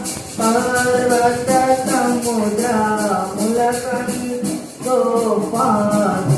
पार्वत समुद्रा मुलकनि गोपाल